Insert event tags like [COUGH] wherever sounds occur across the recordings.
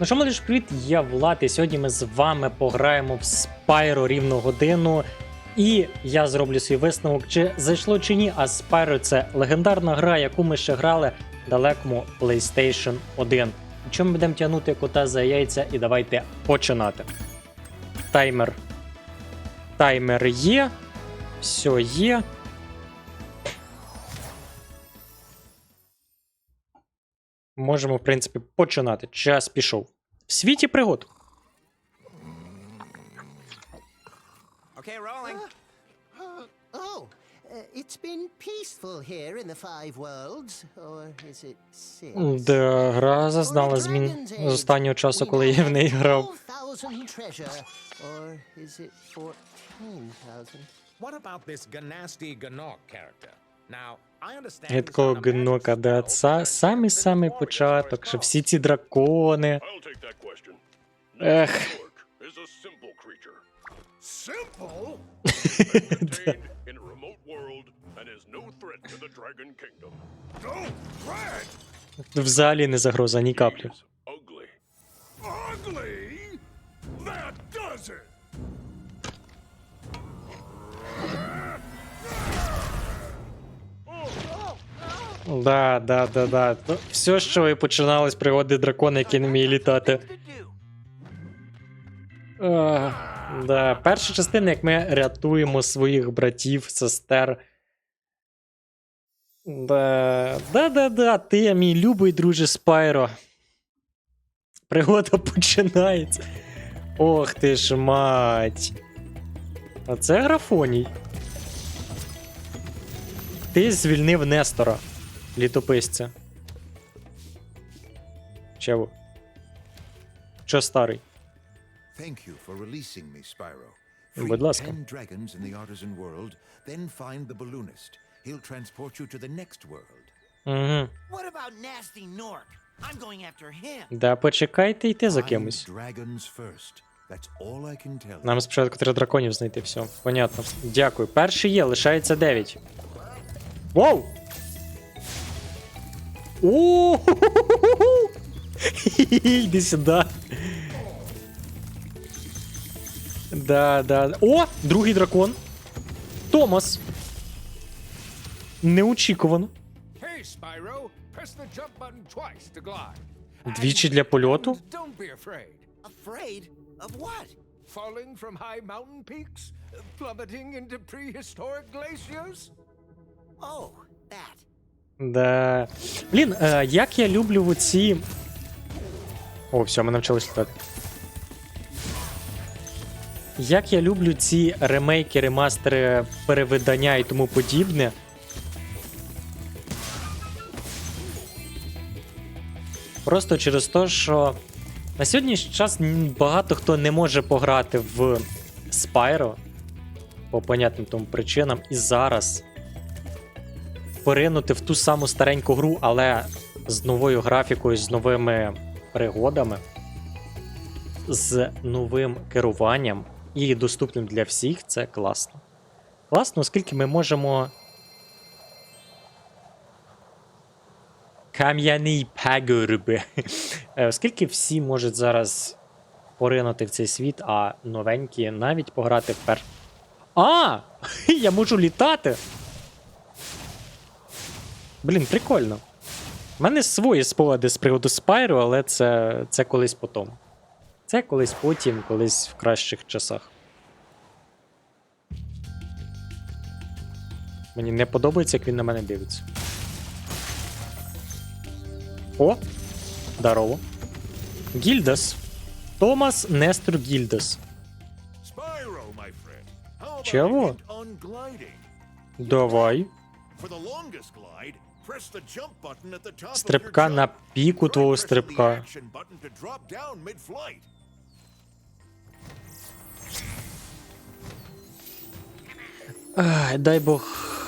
Ну що, молодіж, привіт, я Влад, і сьогодні ми з вами пограємо в Spyro рівну годину. І я зроблю свій висновок, чи зайшло чи ні. А Spyro це легендарна гра, яку ми ще грали в далекому PlayStation 1. Чому ми будемо тягнути кота за яйця і давайте починати. Таймер. Таймер є. Все є. Можемо, в принципі, починати. Час пішов. В світі пригод. Okay, rolling. Oh, uh, it's been peaceful here in the Five Worlds, or is it six? Де гра зазнала змін з останнього часу, коли я в неї грав. or is it 14,000? What about this Ganasty Ganok character? Now, I understand. Я такого гнока, да, spell, самий самий початок, що всі ці дракони. Threat? Взагалі не загроза, ні каплі. That does it! Да, да, да, да. Ну, Все, що і починали з пригоди дракона, який не вміє літати. Ах, да. Перша частина, як ми рятуємо своїх братів, сестер. Да, да, да, да, ти, мій любий друже Спайро. Пригода починається. Ох ти ж мать. А це графоній. Ти звільнив Нестора, літописця. Чого? Що старий? Thank you for releasing me, Spyro. Будь ласка. ten dragons in the Artisan world, then find the balloonist. He'll transport you to the next world. Угу. What about Nasty Nork? I'm going after him. Да почекайте йти за кимось. dragons first. That's all I can tell. Нам спочатку треба драконів знайти, все. Понятно. Дякую. Перший є, лишається 9. Воу! О! Іди сюди. Да, да. О! Другий дракон. Томас. Неочікувано. Двічі для польоту? Falling from high mountain peaks? Uh, Plummeting into prehistoric glaciers? Oh. Да. Блін, е, як я люблю ці. О, все, ми навчились літати. Як я люблю ці ремейки, ремастери, перевидання і тому подібне. Просто через те, що на сьогоднішній час багато хто не може пограти в Spyro по понятним тому причинам. І зараз поринути в ту саму стареньку гру, але з новою графікою, з новими пригодами, з новим керуванням і доступним для всіх, це класно. Класно, оскільки ми можемо. Кам'яний пагорб. Е, Оскільки всі можуть зараз поринути в цей світ, а новенькі навіть пограти в пер. А! [LAUGHS] Я можу літати! Блін, прикольно. У мене свої спогади з приводу Спайру, але це, це колись потом. Це колись потім, колись в кращих часах. Мені не подобається, як він на мене дивиться. О! Здорово. Гільдас. Томас Нестор Гільдас. Spyro, my friend. How about Чего? a hint? Давай. For the longest glide, press the jump button at the top of Стрибка на піку твого стрибка. action button to drop down mid-flight. Ай, дай Бог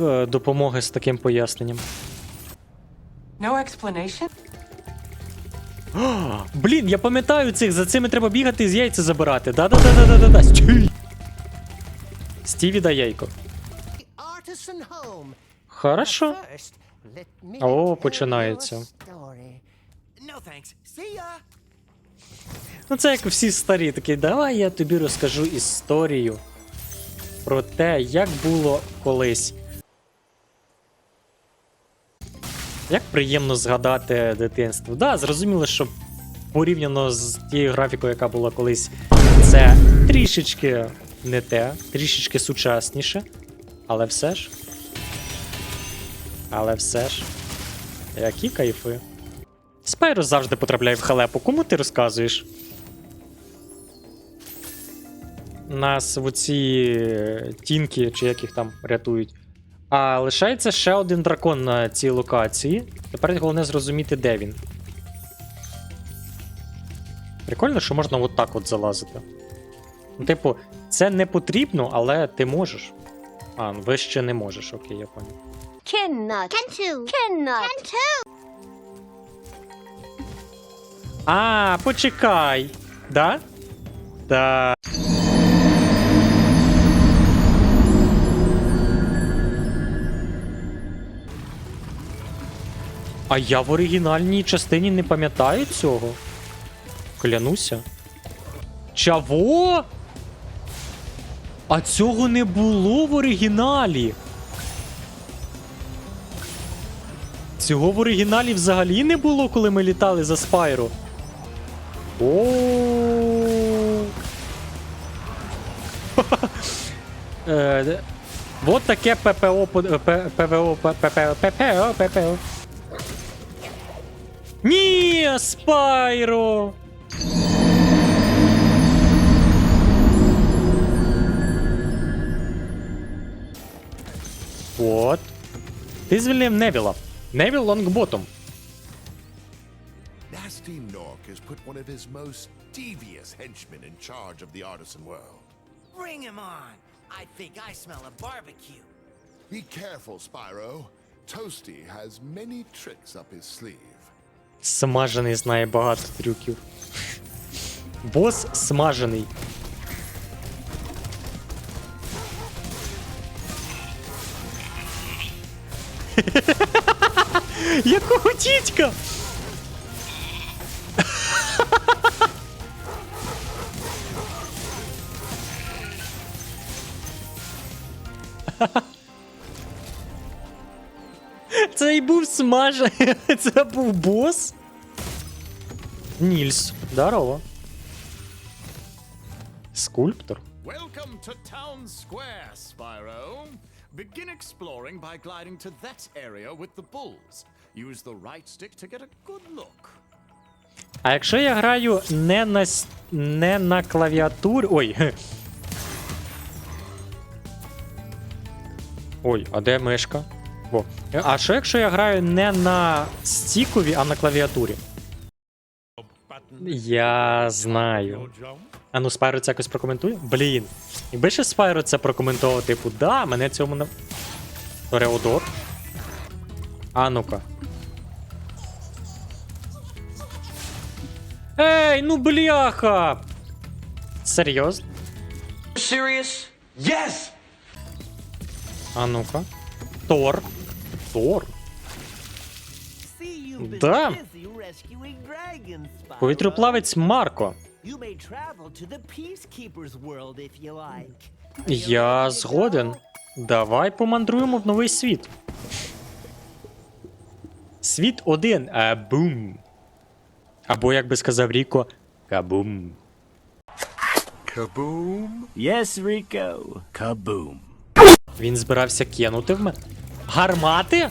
е, допомоги з таким поясненням. No explanation? Блін, я пам'ятаю цих, за цими треба бігати і з яйця забирати. Да-да-да-да-да-да. Стій. Стіві да яйко. Хорошо. О, починається. Ну, це як всі старі, такі, давай я тобі розкажу історію про те, як було колись. Як приємно згадати дитинство. Да, зрозуміло, що порівняно з тією графікою, яка була колись, це трішечки не те, трішечки сучасніше. Але все ж. Але все ж. Які кайфи. Спайро завжди потрапляє в халепу. Кому ти розказуєш? Нас в оці е, тінки, чи як їх там рятують. А лишається ще один дракон на цій локації. Тепер головне зрозуміти, де він. Прикольно, що можна от так от залазити. Ну, типу, це не потрібно, але ти можеш. А, ну, вище не можеш, окей, я понял. Cannot. Can too. Cannot. Can too. А, почекай. Да? Да. А я в оригінальній частині не пам'ятаю цього. Клянуся. Чаво? А цього не було в оригіналі. Цього в оригіналі взагалі не було, коли ми літали за Спайро. О. [LAUGHS] Е, Вот таке ППО е, ПВО ППО ППО. Ні, Спайро! От. Ти звільнив Невіла. Невіл лонгботом. Nasty Nork has put one of his most devious henchmen in charge of the artisan world. Bring him on. I think I smell a barbecue. Be careful, Spyro. Toasty has many tricks up his sleeve. Смажений знає багато трюків. Бос смажений. [LAUGHS] Якого тітька? Це і був смажений. Це був бос? Нільс, здорово. Скульптор. Welcome to Town Square, Spyro. Begin exploring by gliding to that area with the bulls. Use the right stick to get a good look. А якщо я граю не на, с- не на клавіатурі. Ой. [LAUGHS] а де мишка? О. А що якщо я граю не на стікові, а на клавіатурі? Я знаю. А ну Спайро це якось прокоментує? Блін. Якби ще Спайро це прокоментував, типу, да, мене цьому не. Тореодор. А ну-ка. Ей, ну бляха! Серйозно? Serious? Yes! А ну-ка. Тор. Тор. Да. Повітряплавець Марко. You may travel to the Peacekeeper's world if you like. Я згоден. Давай помандруємо в новий світ. Світ один. А бум. Або, як би сказав Ріко, кабум. Кабум. Yes, Rico. Kaboom. Він збирався кинути в мене. Гармати?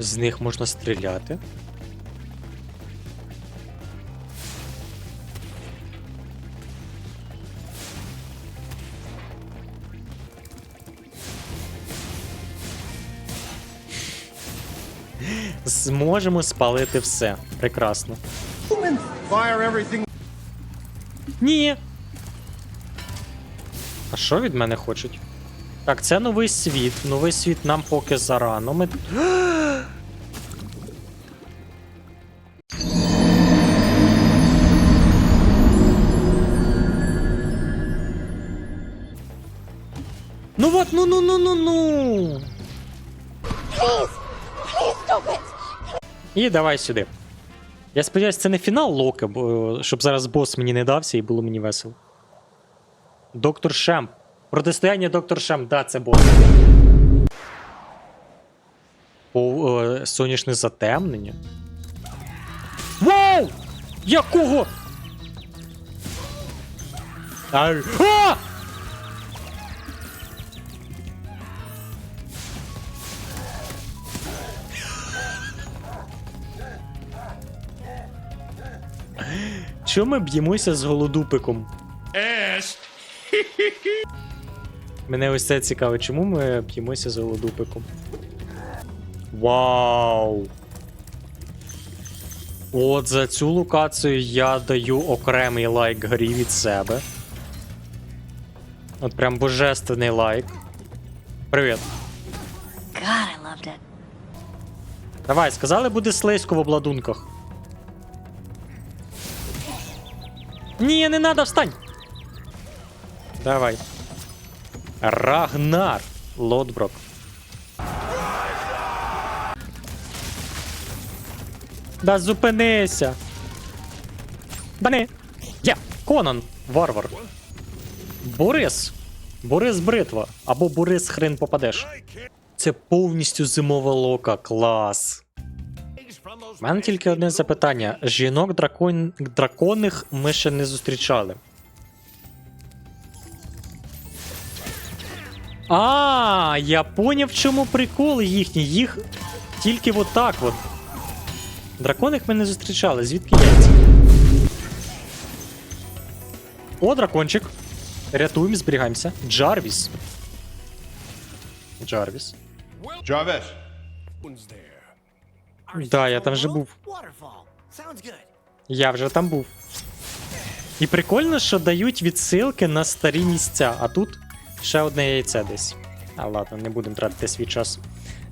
З них можна стріляти. Зможемо спалити все. Прекрасно. Ні. А що від мене хочуть? Так, це новий світ. Новий світ нам поки зарано. Ми... [GASPS] ну ну ну ну ну. І давай сюди. Я сподіваюся, це не фінал Лока, бо щоб зараз бос мені не дався і було мені весело. Доктор Шем. Протистояння доктор Шем, да, це бос. О, е, Сонячне затемнення. Воу! Якого? А! а! Чому ми б'ємося з голодупиком? Мене ось це цікаво, чому ми б'ємося з голодупиком? Вау! От за цю локацію я даю окремий лайк грі від себе. От прям божественний лайк. Привіт. God, I loved it. Давай, сказали, буде слизько в обладунках. Ні, не надо, встань! Давай. Рагнар. Лотброк. Да зупинися. Да не. Я. Конан. Варвар. Борис. Борис Бритва. Або Борис хрен попадеш. Це повністю зимова лока. Клас. У мене тільки одне запитання: жінок дракон... драконних ми ще не зустрічали. А, я поняв, в чому прикол їхній. Їх тільки от так от. Драконих ми не зустрічали. Звідки яйця? О, дракончик. Рятуємо, зберігаємося. Джарвіс. Джарвіс. Jarvis. Да, я там вже був. Я вже там був. І прикольно, що дають відсилки на старі місця, а тут ще одне яйце десь. А ладно, не будемо тратити свій час.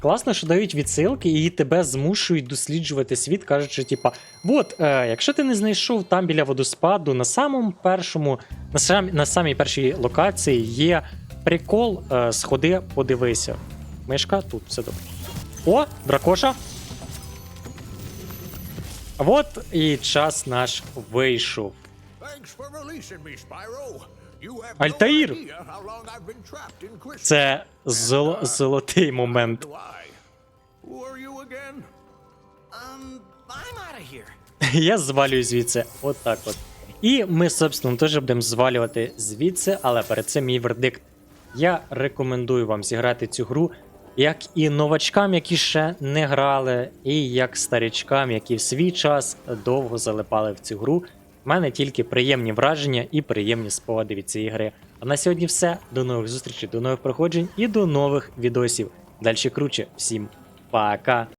Класно, що дають відсилки і тебе змушують досліджувати світ, кажучи, типа, от, е, якщо ти не знайшов там біля водоспаду, на самому першому, на, сам, на самій першій локації є прикол, е, сходи, подивися. Мишка, тут все добре. О, дракоша. Вот і час наш вийшов. Альтаїр. Це зол- золотий момент. Um. [LAUGHS] Я звалюю звідси. От так от. І ми, собственно, теж будемо звалювати звідси, але перед цим мій вердикт. Я рекомендую вам зіграти цю гру, як і новачкам, які ще не грали, і як старичкам, які в свій час довго залипали в цю гру. У мене тільки приємні враження і приємні спогади від цієї гри. А на сьогодні все. До нових зустрічей, до нових проходжень і до нових відосів. Дальше круче. Всім пока!